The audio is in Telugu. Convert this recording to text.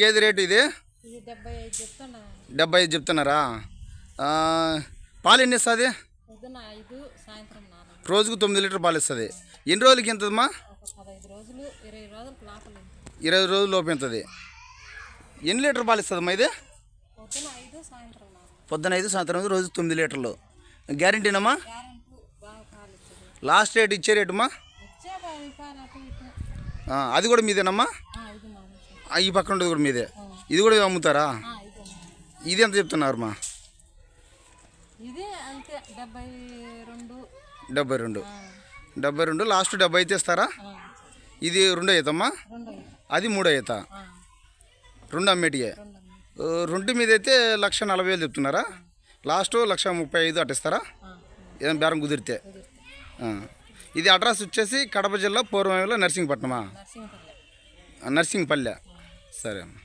గేదె రేటు ఇది? డెబ్బై ఐదు చెప్తున్నారా? పాలు ఎన్ని ఇస్తుంది? రోజుకు తొమ్మిది లీటర్ పాలు ఇస్తుంది. ఎన్ని రోజులకి రోజులు ఇరవై రోజుల లోపు ఇంతది. ఎన్ని లీటర్ పాలు ఇస్తుందమ్మా ఇది? పొద్దున ఐదు సాయంత్రం రోజు తొమ్మిది లీటర్లు. గ్యారంటీనమ్మా లాస్ట్ రేట్ ఇచ్చే రేటుమా అది కూడా మీదేనమ్మా ఈ పక్కన ఉండేది కూడా మీదే. ఇది కూడా అమ్ముతారా? ఇది ఎంత చెప్తున్నారమ్మా ఇది అంతే డెబ్బై రెండు. డెబ్బై రెండు. లాస్ట్ డెబ్బై అయితే ఇస్తారా? ఇది రెండో అవుతమ్మా. అది మూడో అవుతా రెండు అమ్మేటియే. రెండు మీద అయితే లక్ష నలభై వేలు చెప్తున్నారా? లాస్ట్ లక్ష ముప్పై ఐదు అట్టిస్తారా ఏదైనా బేరం కుదిరితే. ఇది అడ్రస్ వచ్చేసి కడప జిల్లా పూర్వంలో నర్సింగ్పట్నమా? నర్సింగ్పల్లె. సరే అమ్మా.